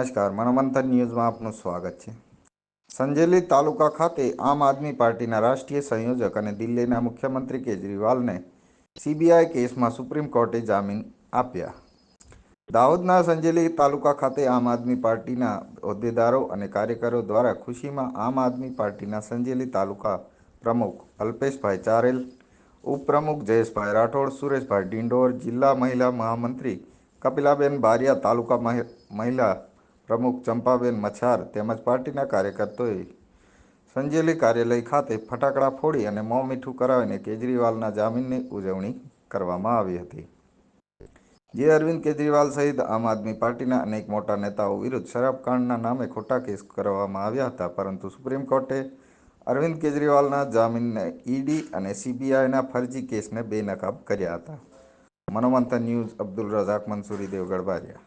નમસ્કાર. મનોમંથન ન્યૂઝમાં આપનું સ્વાગત છે. સંજેલી તાલુકા ખાતે આમ આદમી પાર્ટીના રાષ્ટ્રીય સંયોજક અને દિલ્હીના મુખ્યમંત્રી કેજરીવાલને સીબીઆઈ કેસમાં સુપ્રીમ કોર્ટે જામીન આપ્યા. દાહોદના સંજેલી તાલુકા ખાતે આમ આદમી પાર્ટીના હોદ્દેદારો અને કાર્યકરો દ્વારા ખુશીમાં આમ આદમી પાર્ટીના સંજેલી તાલુકા પ્રમુખ અલ્પેશભાઈ ચારેલ, ઉપપ્રમુખ જયેશભાઈ રાઠોડ, સુરેશભાઈ ડિંડોર, જિલ્લા મહિલા મહામંત્રી કપિલાબેન બારિયા, તાલુકા મહિલા પ્રમુખ ચંપાબેન મછાર તેમજ પાર્ટીના કાર્યકર્તાઓએ સંજેલી કાર્યાલય ખાતે ફટાકડા ફોડી અને મોં મીઠું કરાવીને કેજરીવાલના જામીનની ઉજવણી કરવામાં આવી હતી. જે અરવિંદ કેજરીવાલ સહિત આમ આદમી પાર્ટીના અનેક મોટા નેતાઓ વિરુદ્ધ શરાબકાંડના નામે ખોટા કેસ કરવામાં આવ્યા હતા, પરંતુ સુપ્રીમ કોર્ટે અરવિંદ કેજરીવાલના જામીનને ઈડી અને સીબીઆઈના ફરજી કેસને બેનકાબ કર્યા હતા. મનોમંથન ન્યૂઝ અબ્દુલ રઝાક, મંસૂરી, દેવગઢ, બારિયા.